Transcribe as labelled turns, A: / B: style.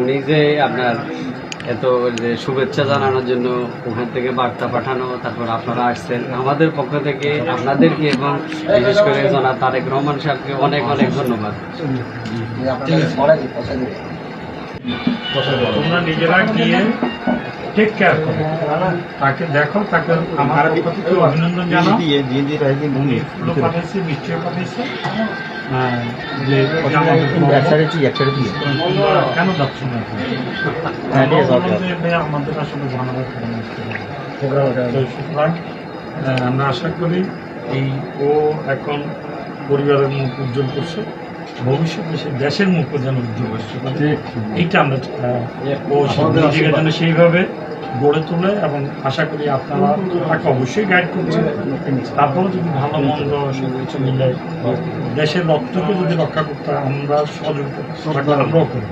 A: উনি যে আপনার এত যে শুভেচ্ছা জানানোর জন্য ওখান থেকে বার্তা পাঠানো তারপর আপনারা আসছেন। আমাদের পক্ষ থেকে আপনাদেরকে এবং বিশেষ করে জনাব তারেক রহমান সাহেবকে অনেক অনেক ধন্যবাদ।
B: তোমরা নিজেরা গিয়ে টেক কেয়ার করো। তাকে দেখো তাকে আমার পক্ষ থেকে অভিনন্দন জানাও। মিষ্টিও পাঠাইছে আহ, যে আমাদের তোমরা কেন যাচ্ছ না আমরা আমাদের আসলে সুতরাং আশা করি এই ও এখন পরিবারের মুখ উজ্জ্বল করছে ভবিষ্যতে সে দেশের মুখ যেন উজ্জ্বল করছে এইটা আমরা ও যেন সেইভাবে গড়ে তোলে এবং আশা করি আপনারা তাকে অবশ্যই গাইড করছেন। তারপরে যদি ভালো মন্দ সব কিছু মিলে দেশের রক্তকে যদি রক্ষা করতে হয়, আমরা সহযোগিতা করি